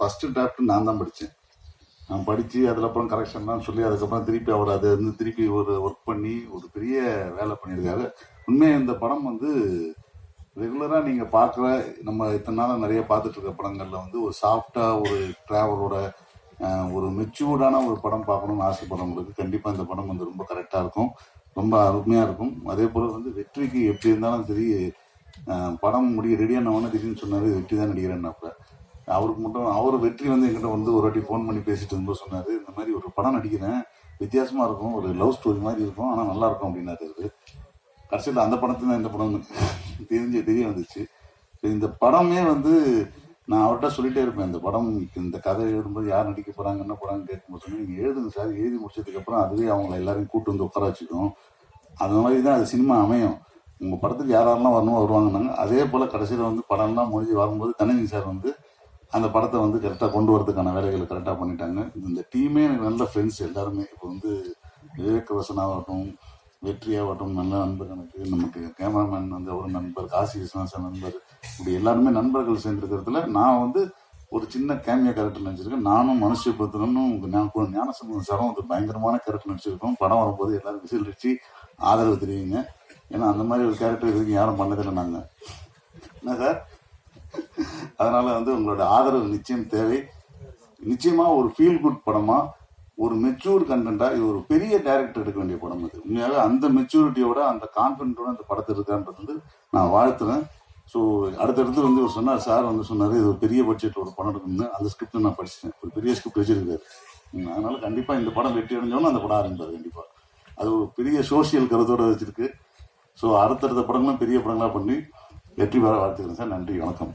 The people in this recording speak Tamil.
ஃபர்ஸ்ட் டிராஃப்ட் நான் தான் படித்தேன் நான் படித்து அதில் அப்புறம் கரெக்ஷன்லாம் சொல்லி அதுக்கப்புறம் திருப்பி அவர் அதை வந்து திருப்பி ஒரு ஒர்க் பண்ணி ஒரு பெரிய வேலை பண்ணியிருக்காரு. உண்மையாக இந்த படம் வந்து ரெகுலராக நீங்கள் பார்க்குற நம்ம இத்தனை நாளாக நிறைய பார்த்துட்டு இருக்க படங்களில் வந்து ஒரு சாஃப்டாக ஒரு ட்ராவலோட ஒரு மெச்சூர்டான ஒரு படம் பார்க்கணும்னு ஆசைப்படுறவங்களுக்கு கண்டிப்பாக இந்த படம் வந்து ரொம்ப கரெக்டாக இருக்கும். ரொம்ப அருமையாக இருக்கும். அதே போல் வந்து வெற்றிக்கு எப்படி இருந்தாலும் சரி படம் முடிய ரெடியானவொன்னே திடீர்னு சொன்னார் வெற்றி தான் நடிக்கிறேன்னாப்ப அவருக்கு மட்டும் அவர் வெற்றி வந்து எங்கிட்ட வந்து ஒரு வாட்டி ஃபோன் பண்ணி பேசிட்டு இருந்தோம் சொன்னார் இந்த மாதிரி ஒரு படம் நடிக்கிறேன் வித்தியாசமாக இருக்கும் ஒரு லவ் ஸ்டோரி மாதிரி இருக்கும் ஆனால் நல்லா இருக்கும் அப்படின்னாரு கடைசியில் அந்த படத்துல தான் இந்த படம் தெரிஞ்சு தெரிய வந்துச்சு. இந்த படமே வந்து நான் அவர்கிட்ட சொல்லிட்டே இருப்பேன் இந்த படம் இந்த கதை எழுதும்போது யார் நடிக்க போறாங்க என்ன போறாங்கன்னு கேட்கும்போது சொன்னேன் நீங்கள் எழுதுங்க சார் எழுதி முடிச்சதுக்கு அப்புறம் அதுவே அவங்கள எல்லாரையும் கூட்டு வந்து உட்கார வச்சுக்கும். அந்த மாதிரி தான் அது சினிமா அமையும். உங்கள் படத்துக்கு யார் யாரெல்லாம் வரணும் வருவாங்கன்னாங்க. அதே போல் கடைசியில் வந்து படம்லாம் முடிஞ்சு வரும்போது கண்ணகி சார் வந்து அந்த படத்தை வந்து கரெக்டாக கொண்டு வரதுக்கான வேலைகளை கரெக்டாக பண்ணிட்டாங்க. இந்த டீமே எனக்கு நல்ல ஃப்ரெண்ட்ஸ் எல்லாருமே. இப்போ வந்து விவேக் ரோஷனாகட்டும் வெற்றியாகட்டும் நல்ல நண்பர் எனக்கு. நமக்கு கேமராமேன் வந்து ஒரு நண்பர் காசி விஸ்வநாசன் நண்பர் இப்படி எல்லாருமே நண்பர்கள் சேர்ந்துருக்கிறதுல நான் வந்து ஒரு சின்ன கேமியா கேரக்டர் நடிச்சிருக்கேன். நானும் மனுஷபத்திரனும் ஞான ஞானசம்பந்தம் சாரும் வந்து பயங்கரமான கேரக்டர் நடிச்சிருக்கோம். படம் வரும்போது எல்லாரும் விசிலடிச்சு ஆதரவு தெரியுங்க ஏன்னா அந்த மாதிரி ஒரு கேரக்டர் இதுக்கு யாரும் பண்ணதில்லை நாங்கள் என்ன சார்? அதனால வந்து உங்களோட ஆதரவு நிச்சயம் தேவை. நிச்சயமா ஒரு ஃபீல் குட் படமா ஒரு மெச்சூர் கண்டென்ட்டா இது ஒரு பெரிய டேரக்டர் எடுக்க வேண்டிய படம் இது உண்மையாக அந்த மெச்சூரிட்டியோட அந்த கான்ஃபிடென்ட்டோட அந்த படத்தை இருக்கான்றது வந்து நான் வாழ்த்துறேன். ஸோ அடுத்தடுத்து வந்து இவர் சொன்னார் சார் வந்து சொன்னார் இது ஒரு பெரிய பட்ஜெட் ஒரு படம் எடுக்கணும்னு. அந்த ஸ்கிரிப்ட் நான் படிச்சிட்டேன். ஒரு பெரிய ஸ்கிரிப்ட் வச்சிருக்காரு. அதனால கண்டிப்பாக இந்த படம் வெற்றி அடைஞ்சோன்னு அந்த படம் ஆரம்பிப்பார் கண்டிப்பாக அது ஒரு பெரிய சோஷியல் கருத்தோட வச்சிருக்கு. ஸோ அடுத்தடுத்த படங்களும் பெரிய படங்களாக பண்ணி வெற்றி பெற வாழ்த்துக்கிறேன் சார். நன்றி வணக்கம்.